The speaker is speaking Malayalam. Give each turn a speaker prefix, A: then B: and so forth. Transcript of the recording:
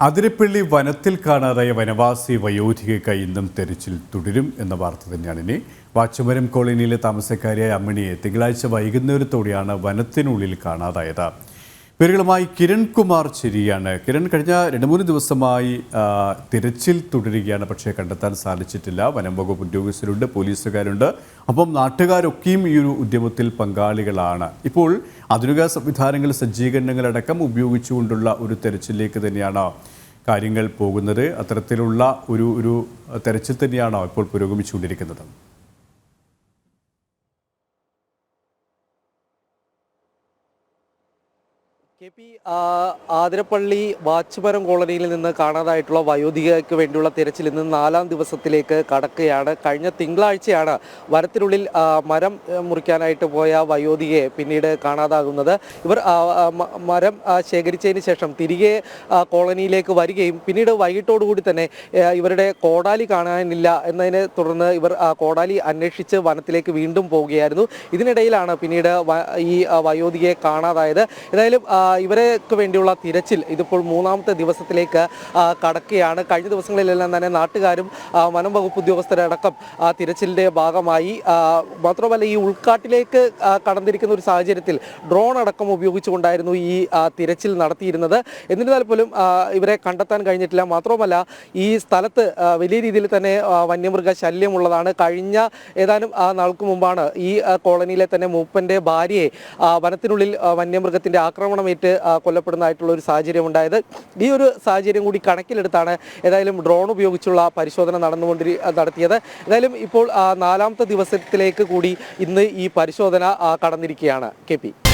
A: അതിരപ്പള്ളി വനത്തിൽ കാണാതായ വനവാസി വയോധികയ്ക്ക് ഇന്നും തെരച്ചിൽ തുടരും എന്ന വാർത്ത തന്നെയാണ് ഇനി. വാച്ചുമരം കോളനിയിലെ താമസക്കാരിയായ അമ്മിണിയെ തിങ്കളാഴ്ച വൈകുന്നേരത്തോടെയാണ് വനത്തിനുള്ളിൽ കാണാതായത്. പേരുകളുമായി കിരൺ കുമാർ ചെരിയാണ്. കിരൺ കഴിഞ്ഞ രണ്ട് മൂന്ന് ദിവസമായി തിരച്ചിൽ തുടരുകയാണ്. പക്ഷേ കണ്ടെത്താൻ സാധിച്ചിട്ടില്ല. വനം വകുപ്പ് ഉദ്യോഗസ്ഥരുണ്ട് പോലീസുകാരുണ്ട്. അപ്പം നാട്ടുകാരൊക്കെയും ഈ ഒരു ഉദ്യമത്തിൽ പങ്കാളികളാണ്. ഇപ്പോൾ ആധുനിക സംവിധാനങ്ങൾ സജ്ജീകരണങ്ങളടക്കം ഉപയോഗിച്ചുകൊണ്ടുള്ള ഒരു തെരച്ചിലേക്ക് തന്നെയാണ് കാര്യങ്ങൾ പോകുന്നത്. അത്തരത്തിലുള്ള ഒരു ഒരു തെരച്ചിൽ തന്നെയാണോ ഇപ്പോൾ പുരോഗമിച്ചുകൊണ്ടിരിക്കുന്നത്?
B: കെ പി ആതിരപ്പള്ളി വാച്ചുപരം കോളനിയിൽ നിന്ന് കാണാതായിട്ടുള്ള വയോധികയ്ക്ക് വേണ്ടിയുള്ള തിരച്ചിൽ ഇന്ന് നാലാം ദിവസത്തിലേക്ക് കടക്കുകയാണ്. കഴിഞ്ഞ തിങ്കളാഴ്ചയാണ് വനത്തിനുള്ളിൽ മരം മുറിക്കാനായിട്ട് പോയ വയോധികയെ പിന്നീട് കാണാതാകുന്നത്. ഇവർ മരം ശേഖരിച്ചതിന് ശേഷം തിരികെ കോളനിയിലേക്ക് വരികയും പിന്നീട് വൈകിട്ടോടുകൂടി തന്നെ ഇവരുടെ കോടാലി കാണാനില്ല എന്നതിനെ തുടർന്ന് ഇവർ കോടാലി അന്വേഷിച്ച് വനത്തിലേക്ക് വീണ്ടും പോവുകയായിരുന്നു. ഇതിനിടയിലാണ് പിന്നീട് ഈ വയോധികയെ കാണാതായത്. ആ, ഇവർക്ക് വേണ്ടിയുള്ള തിരച്ചിൽ ഇതിപ്പോൾ മൂന്നാമത്തെ ദിവസത്തിലേക്ക് കടക്കുകയാണ്. കഴിഞ്ഞ ദിവസങ്ങളിലെല്ലാം തന്നെ നാട്ടുകാരും വനം വകുപ്പ് ഉദ്യോഗസ്ഥരടക്കം ആ തിരച്ചിലിന്റെ ഭാഗമായി. മാത്രമല്ല ഈ ഉൾക്കാട്ടിലേക്ക് കടന്നിരിക്കുന്ന ഒരു സാഹചര്യത്തിൽ ഡ്രോൺ അടക്കം ഉപയോഗിച്ചുകൊണ്ടായിരുന്നു ഈ തിരച്ചിൽ നടത്തിയിരുന്നത്. എന്നിരുന്നാൽ പോലും ഇവരെ കണ്ടെത്താൻ കഴിഞ്ഞിട്ടില്ല. മാത്രമല്ല ഈ സ്ഥലത്ത് വലിയ രീതിയിൽ തന്നെ വന്യമൃഗ ശല്യമുള്ളതാണ്. കഴിഞ്ഞ ഏതാനും നാൾക്ക് മുമ്പാണ് ഈ കോളനിയിലെ തന്നെ മൂപ്പന്റെ ഭാര്യയെ വനത്തിനുള്ളിൽ വന്യമൃഗത്തിന്റെ വന്യമൃഗത്തിന്റെ ആ, കൊല്ലപ്പെടുന്നതായിട്ടുള്ള ഒരു സാഹചര്യം ഉണ്ടായത് ഈ ഒരു സാഹചര്യം കൂടി കണക്കിലെടുത്താണ് ഏതായാലും ഡ്രോൺ ഉപയോഗിച്ചുള്ള പരിശോധന നടന്നുകൊണ്ടിരി നടത്തിയത്. ഏതായാലും ഇപ്പോൾ നാലാമത്തെ ദിവസത്തിലേക്ക് കൂടി ഇന്ന് ഈ പരിശോധന കടന്നിരിക്കുകയാണ്. കെ